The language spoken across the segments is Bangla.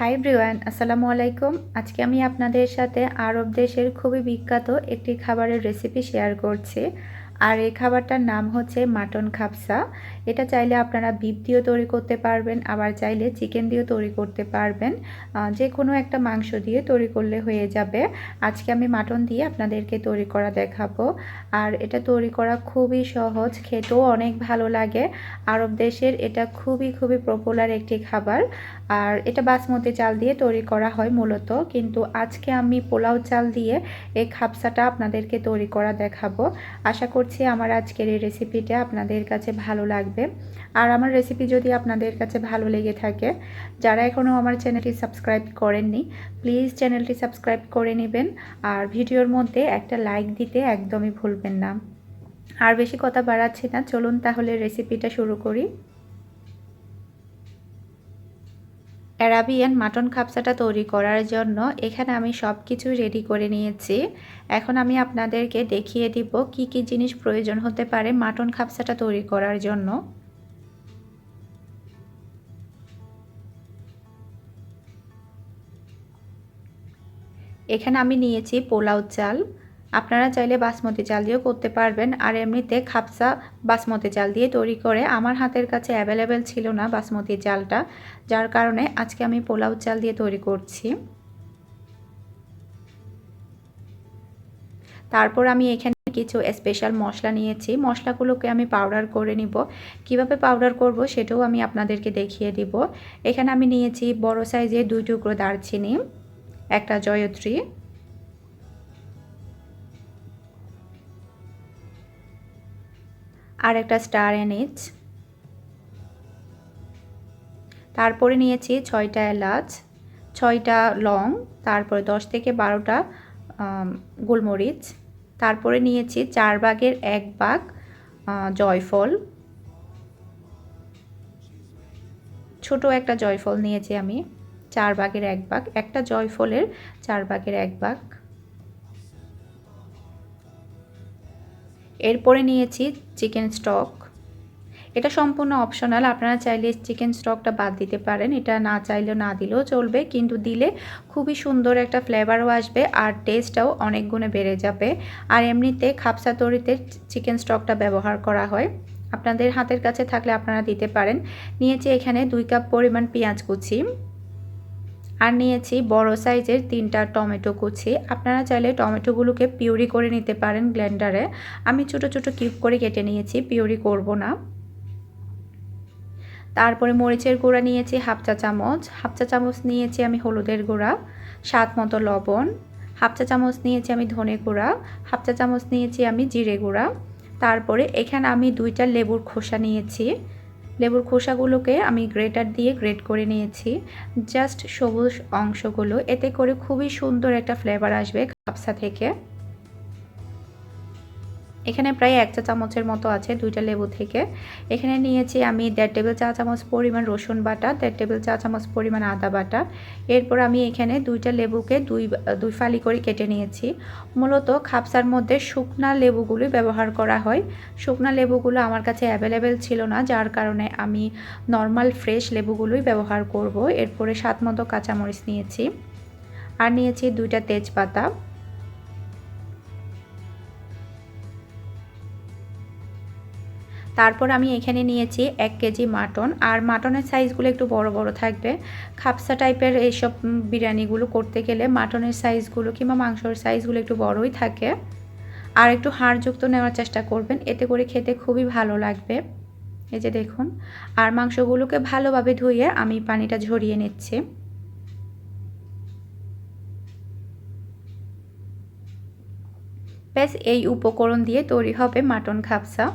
হাই ব্রিওয়ান আসসালামু আলাইকুম। আজকে আমি আপনাদের সাথে আরব দেশের খুবই বিখ্যাত একটি খাবারের রেসিপি শেয়ার করছি। আর এই খাবারটার নাম হচ্ছে মাটন খাপসা এটা চাইলে আপনারা বিপ দিয়েও তৈরি করতে পারবেন, আবার চাইলে চিকেন দিয়েও তৈরি করতে পারবেন। যে কোনো একটা মাংস দিয়ে তৈরি করলে হয়ে যাবে। আজকে আমি মাটন দিয়ে আপনাদেরকে তৈরি করা দেখাবো। আর এটা তৈরি করা খুবই সহজ, খেতেও অনেক ভালো লাগে। আরব দেশের এটা খুবই খুবই পপুলার একটি খাবার। আর এটা বাসমতি চাল দিয়ে তৈরি করা হয় মূলত। কিন্তু আজকে আমি পোলাও চাল দিয়ে এই খাপসাটা আপনাদেরকে তৈরি করা দেখাবো। আশা করছি আমার আজকের এই রেসিপিটা আপনাদের কাছে ভালো লাগবে। আর আমার রেসিপি যদি আপনাদের কাছে ভালো লেগে থাকে, যারা এখনও আমার চ্যানেলটি সাবস্ক্রাইব করেননি প্লিজ চ্যানেলটি সাবস্ক্রাইব করে নেবেন। আর ভিডিওর মধ্যে একটা লাইক দিতে একদমই ভুলবেন না। আর বেশি কথা বাড়াচ্ছি না, চলুন তাহলে রেসিপিটা শুরু করি। অ্যারাবিয়ান মাটন খাপসাটা তৈরি করার জন্য এখানে আমি সব কিছু রেডি করে নিয়েছি। এখন আমি আপনাদেরকে দেখিয়ে দিব কি কি জিনিস প্রয়োজন হতে পারে মাটন খাপসাটা তৈরি করার জন্য। এখানে আমি নিয়েছি পোলাও চাল আপনারা চাইলে বাসমতি চাল দিয়েও করতে পারবেন। আর এমনিতে খাপসা বাসমতি চাল দিয়ে তৈরি করে আমার হাতের কাছে অ্যাভেলেবেল ছিল না বাসমতি চালটা। যার কারণে আজকে আমি পোলাও চাল দিয়ে তৈরি করছি। তারপর আমি এখানে কিছু স্পেশাল মশলা নিয়েছি। মশলাগুলোকে আমি পাউডার করে নিব। কীভাবে পাউডার করব সেটাও আমি আপনাদেরকে দেখিয়ে দিব। এখানে আমি নিয়েছি বড় সাইজের দুই টুকরো দারচিনি, একটা জয়ত্রী। আর একটা স্টার এনিচ তারপরে নিয়েছি ছয়টা এলাচ, ছয়টা লং, তারপরে দশ থেকে বারোটা গোলমরিচ, তারপরে নিয়েছি চার ভাগের এক ভাগ জয়ফল। ছোট একটা জয়ফল নিয়েছি আমি, চার ভাগের এক ভাগ, একটা জয়ফলের চার ভাগের এক ভাগ। এরপরে নিয়েছি চিকেন স্টক। এটা সম্পূর্ণ অপশনাল আপনারা চাইলে চিকেন স্টকটা বাদ দিতে পারেন। এটা না চাইলেও না দিলেও চলবে, কিন্তু দিলে খুবই সুন্দর একটা ফ্লেভারও আসবে আর টেস্টটাও অনেক গুণে বেড়ে যাবে। আর এমনিতে খাপসা তরিতে চিকেন স্টকটা ব্যবহার করা হয়। আপনাদের হাতের কাছে থাকলে আপনারা দিতে পারেন। নিয়েছি এখানে দুই কাপ পরিমাণ পেঁয়াজ কুচি। আর নিয়েছি বড় সাইজের তিনটা টমেটো কুচি। আপনারা চাইলে টমেটোগুলোকে পিউরি করে নিতে পারেন গ্ল্যান্ডারে আমি ছোট ছোট কিউব করে কেটে নিয়েছি, পিউরি করব না। তারপরে মরিচের গুঁড়া নিয়েছি হাফ চা চামচ। হাফ চা চামচ নিয়েছি আমি হলুদের গুঁড়া, স্বাদ মতো লবণ। হাফ চা চামচ নিয়েছি আমি ধনে গুঁড়া, হাফ চা চামচ নিয়েছি আমি জিরে গুঁড়া। তারপরে এখানে আমি দুইটা লেবুর খোসা নিয়েছি। লেবুর খোসাগুলোকে আমি গ্রেটার দিয়ে গ্রেট করে নিয়েছি। জাস্ট সবুজ অংশগুলো, এতে করে খুবই সুন্দর একটা ফ্লেভার আসবে কাপসা থেকে। এখানে প্রায় এক চা চামচের মতো আছে দুইটা লেবু থেকে। এখানে নিয়েছি আমি দেড় টেবিল চা চামচ পরিমাণ রসুন বাটা, দেড় টেবিল চা চামচ পরিমাণ আদা বাটা। এরপর আমি এখানে দুইটা লেবুকে দুই দুই ফালি করে কেটে নিয়েছি। মূলত খাপসার মধ্যে শুকনা লেবুগুলি ব্যবহার করা হয়। শুকনা লেবুগুলো আমার কাছে অ্যাভেলেবেল ছিল না, যার কারণে আমি নর্মাল ফ্রেশ লেবুগুলোই ব্যবহার করব। এরপরে স্বাদ মতো কাঁচামরিচ নিয়েছি। আর নিয়েছি দুইটা তেজপাতা। তারপর আমি এখানে নিয়েছি এক কেজি মাটন। আর মাটনের সাইজগুলো একটু বড় বড় থাকবে। খাপসা টাইপের এইসব বিরিয়ানিগুলো করতে গেলে মাটনের সাইজগুলো কিংবা মাংসর সাইজগুলো একটু বড়ই থাকে। আর একটু হাড়যুক্ত নেওয়ার চেষ্টা করবেন। এতে করে খেতে খুবই ভালো লাগবে। এই যে দেখুন। আর মাংসগুলোকে ভালোভাবে ধুয়ে আমি পানিটা ঝরিয়ে নিচ্ছি। ব্যাস, এই উপকরণ দিয়ে তৈরি হবে মাটন খাপসা।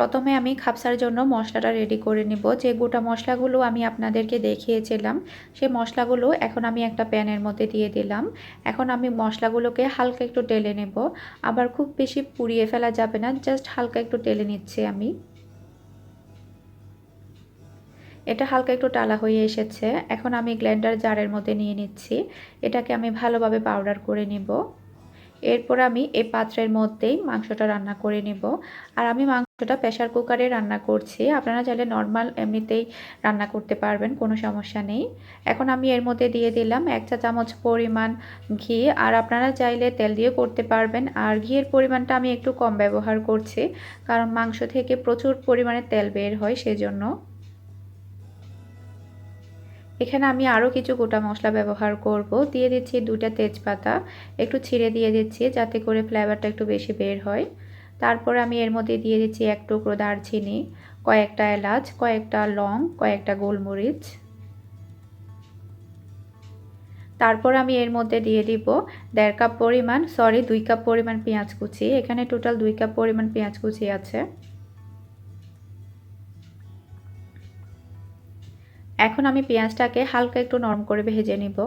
প্রথমে আমি খাপসার জন্য মশলাটা রেডি করে নিব। যে গোটা মশলাগুলো আমি আপনাদেরকে দেখিয়েছিলাম সেই মশলাগুলো এখন আমি একটা প্যানের মধ্যে দিয়ে দিলাম। এখন আমি মশলাগুলোকে হালকা একটু টেলে নেব। আবার খুব বেশি পুড়িয়ে ফেলা যাবে না জাস্ট হালকা একটু টেলে নিচ্ছি আমি। এটা হালকা একটু টালা হয়ে এসেছে। এখন আমি গ্ল্যান্ডার জারের মধ্যে নিয়ে নিচ্ছি। এটাকে আমি ভালোভাবে পাউডার করে নিব। এরপর আমি এই পাত্রের মধ্যেই মাংসটা রান্না করে নেব। আর আমি মাংসটা প্রেশার কুকারে রান্না করছি। আপনারা চাইলে নর্মাল এমনিতেই রান্না করতে পারবেন, কোনো সমস্যা নেই। এখন আমি এর মধ্যে দিয়ে দিলাম এক চা চামচ পরিমাণ ঘি। আর আপনারা চাইলে তেল দিয়ে করতে পারবেন। আর ঘিয়ের পরিমাণটা আমি একটু কম ব্যবহার করছি, কারণ মাংস থেকে প্রচুর পরিমাণে তেল বের হয় সেজন্য। এখানে আমি আরও কিছু গোটা মশলা ব্যবহার করব। দিয়ে দিচ্ছি দুটা তেজপাতা, একটু ছিঁড়ে দিয়ে দিচ্ছি যাতে করে ফ্লেভারটা একটু বেশি বের হয়। তারপর আমি এর মধ্যে দিয়ে দিচ্ছি এক টুকরো দারচিনি, কয়েকটা এলাচ, কয়েকটা লং, কয়েকটা গোলমরিচ। তারপর আমি এর মধ্যে দিয়ে দিব দেড় কাপ পরিমাণ সরি দুই কাপ পরিমাণ পেঁয়াজ কুচি। এখানে টোটাল দুই কাপ পরিমাণ পেঁয়াজ কুচি আছে। এখন আমি পেঁয়াজটাকে হালকা একটু নরম করে ভেজে নিব।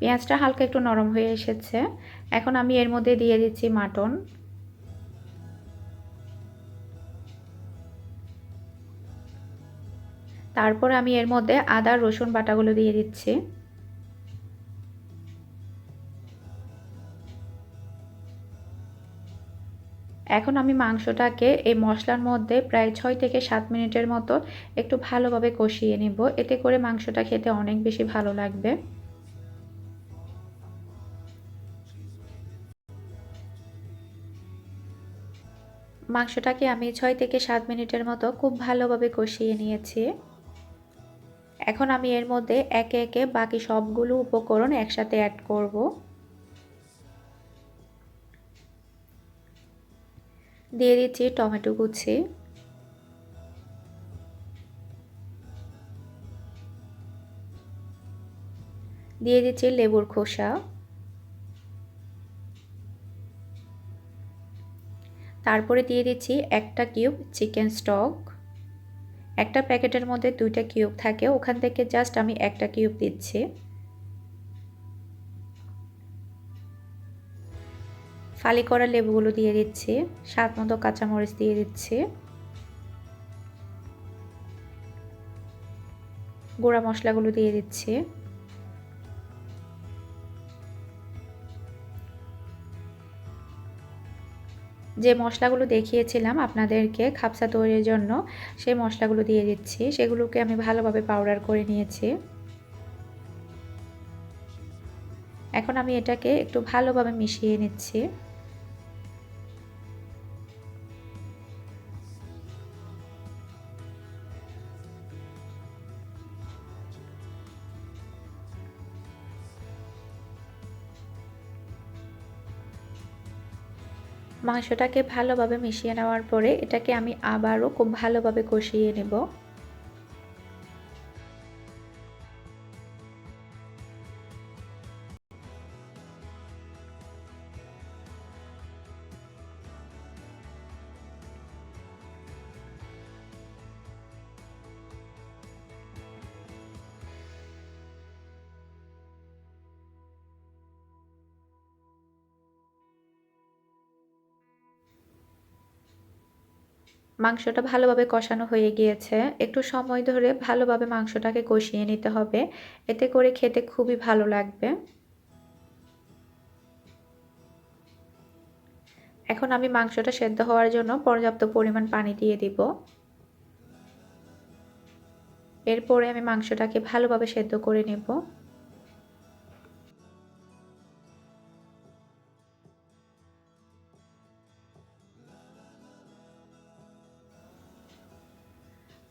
পেঁয়াজটা হালকা একটু নরম হয়ে এসেছে। এখন আমি এর মধ্যে দিয়ে দিচ্ছি মাটন। তারপর আমি এর মধ্যে আদা, রসুন বাটাগুলো দিয়ে দিচ্ছি। এখন আমি মাংসটাকে এই মশলার মধ্যে প্রায় ছয় থেকে সাত মিনিটের মতো একটু ভালোভাবে কষিয়ে নিব। এতে করে মাংসটা খেতে অনেক বেশি ভালো লাগবে। মাংসটাকে আমি ছয় থেকে সাত মিনিটের মতো খুব ভালোভাবে কষিয়ে নিয়েছি। এখন আমি এর মধ্যে একে একে বাকি সবগুলো উপকরণ একসাথে অ্যাড করব। দিয়ে দিচ্ছি টমেটো কুচি। দিয়ে দিচ্ছি লেবুর খোসা। তারপরে দিয়ে দিচ্ছি একটা কিউব চিকেন স্টক। একটা প্যাকেটের মধ্যে দুইটা কিউব থাকে, ওখান থেকে জাস্ট আমি একটা কিউব দিচ্ছি। ফালি করা লেবুগুলো দিয়ে দিচ্ছি, স্বাদ মতো কাঁচামরিচ দিয়ে দিচ্ছি। গুঁড়া মশলাগুলো দিয়ে দিচ্ছি। যে মশলাগুলো দেখিয়েছিলাম আপনাদেরকে খাপসা তৈরির জন্য, সেই মশলাগুলো দিয়ে দিচ্ছি। সেগুলোকে আমি ভালোভাবে পাউডার করে নিয়েছি। এখন আমি এটাকে একটু ভালোভাবে মিশিয়ে নিচ্ছি। মাংসটাকে ভালোভাবে মিশিয়ে নেওয়ার পরে এটাকে আমি আবারও খুব ভালোভাবে কষিয়ে নেব। মাংসটা ভালোভাবে কষানো হয়ে গিয়েছে। একটু সময় ধরে ভালোভাবে মাংসটাকে কষিয়ে নিতে হবে। এতে করে খেতে খুবই ভালো লাগবে। এখন আমি মাংসটা সেদ্ধ হওয়ার জন্য পর্যাপ্ত পরিমাণ পানি দিয়ে দিব। এরপরে আমি মাংসটাকে ভালোভাবে সেদ্ধ করে নেব।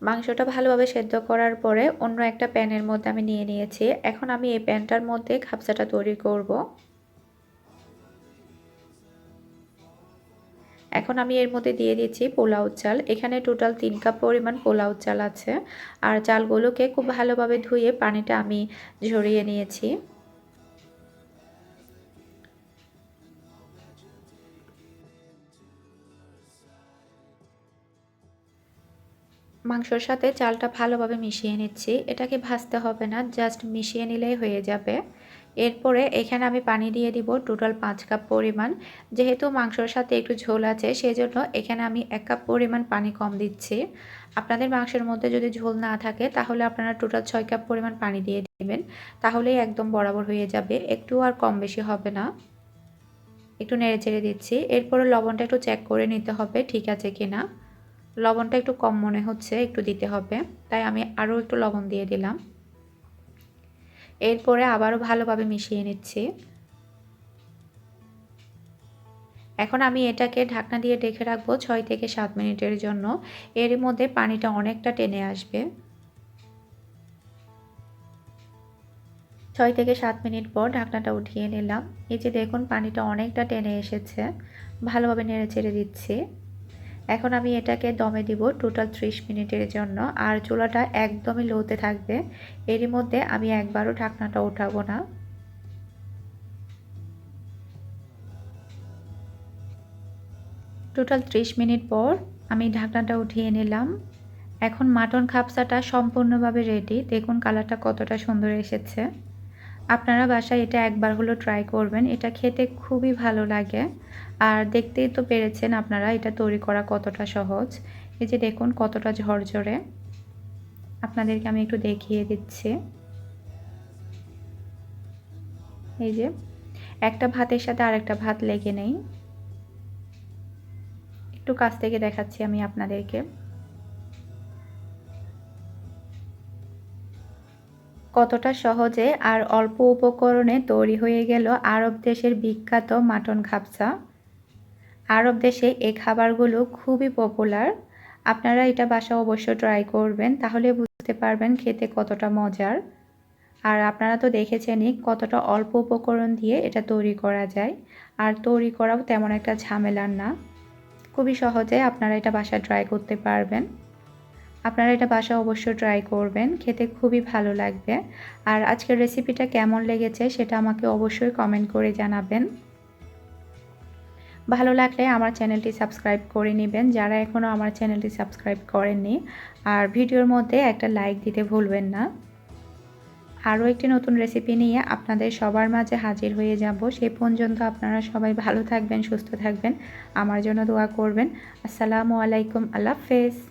মাংসটা ভালোভাবে সেদ্ধ করার পরে অন্য একটা প্যানের মধ্যে আমি নিয়ে নিয়েছি। এখন আমি এই প্যানটার মধ্যে খাপসাটা তৈরি করব। এখন আমি এর মধ্যে দিয়ে দিচ্ছি পোলাও চাল। এখানে টোটাল তিন কাপ পরিমাণ পোলাও চাল আছে। আর চালগুলোকে খুব ভালোভাবে ধুয়ে পানিটা আমি ঝরিয়ে নিয়েছি। মাংসর সাথে চালটা ভালোভাবে মিশিয়ে নিচ্ছি। এটাকে ভাজতে হবে না, জাস্ট মিশিয়ে নিলেই হয়ে যাবে। এরপরে এখানে আমি পানি দিয়ে দিব টোটাল পাঁচ কাপ পরিমাণ। যেহেতু মাংসর সাথে একটু ঝোল আছে সেই জন্য এখানে আমি এক কাপ পরিমাণ পানি কম দিচ্ছি। আপনাদের মাংসের মধ্যে যদি ঝোল না থাকে, তাহলে আপনারা টোটাল ছয় কাপ পরিমাণ পানি দিয়ে দেবেন। তাহলেই একদম বরাবর হয়ে যাবে। একটু আর কম বেশি হবে না। একটু নেড়ে চেড়ে দিচ্ছি। এরপরে লবণটা একটু চেক করে নিতে হবে, ঠিক আছে কি না লবণটা একটু কম মনে হচ্ছে, একটু দিতে হবে। তাই আমি আরও একটু লবণ দিয়ে দিলাম। এরপরে আবারও ভালোভাবে মিশিয়ে নিচ্ছি। এখন আমি এটাকে ঢাকনা দিয়ে ঢেকে রাখব ছয় থেকে সাত মিনিটের জন্য। এর মধ্যে পানিটা অনেকটা টেনে আসবে। ছয় থেকে সাত মিনিট পর ঢাকনাটা উঠিয়ে নিলাম। এই যে দেখুন, পানিটা অনেকটা টেনে এসেছে। ভালোভাবে নেড়ে চেড়ে দিচ্ছি। এখন আমি এটাকে দমে দিব টোটাল ত্রিশ মিনিটের জন্য। আর চুলাটা একদমই লোতে থাকবে। এরই মধ্যে আমি একবারও ঢাকনাটা উঠাবো না। টোটাল ত্রিশ মিনিট পর আমি ঢাকনাটা উঠিয়ে নিলাম। এখন মাটন খাপসাটা সম্পূর্ণভাবে রেডি দেখুন কালারটা কতটা সুন্দর এসেছে। আপনারা বাসায় এটা একবার হলো ট্রাই করবেন। এটা খেতে খুবই ভালো লাগে। আর দেখতেই তো পেরেছেন আপনারা এটা তৈরি করা কতটা সহজ। এই যে দেখুন কতটা ঝরঝরে। আপনাদেরকে আমি একটু দেখিয়ে দিচ্ছি। এই যে একটা ভাতের সাথে আরেকটা ভাত লেগে নেই। একটু কাছ থেকে দেখাচ্ছি আমি আপনাদেরকে। কতটা সহজে আর অল্প উপকরণে তৈরি হয়ে গেল আরব দেশের বিখ্যাত মাটন খাপসা আরব দেশে এই খাবারগুলো খুবই পপুলার আপনারা এটা বাসা অবশ্য ট্রাই করবেন, তাহলে বুঝতে পারবেন খেতে কতটা মজার। আর আপনারা তো দেখেছেনই কতটা অল্প উপকরণ দিয়ে এটা তৈরি করা যায়। আর তৈরি করাও তেমন একটা ঝামেলার না। খুবই সহজে আপনারা এটা বাসা ট্রাই করতে পারবেন। আপনারা এটা বাসা অবশ্য ট্রাই করবেন, খেতে খুবই ভালো লাগবে। আর আজকের রেসিপিটা কেমন লেগেছে সেটা আমাকে অবশ্যই কমেন্ট করে জানাবেন। ভালো লাগলে আমার চ্যানেলটি সাবস্ক্রাইব করে নেবেন, যারা এখনও আমার চ্যানেলটি সাবস্ক্রাইব করেননি। আর ভিডিওর মধ্যে একটা লাইক দিতে ভুলবেন না। আরও একটি নতুন রেসিপি নিয়ে আপনাদের সবার মাঝে হাজির হয়ে যাব। সে পর্যন্ত আপনারা সবাই ভালো থাকবেন, সুস্থ থাকবেন। আমার জন্য দোয়া করবেন। আসসালামু আলাইকুম, আল্লাহ হাফেজ।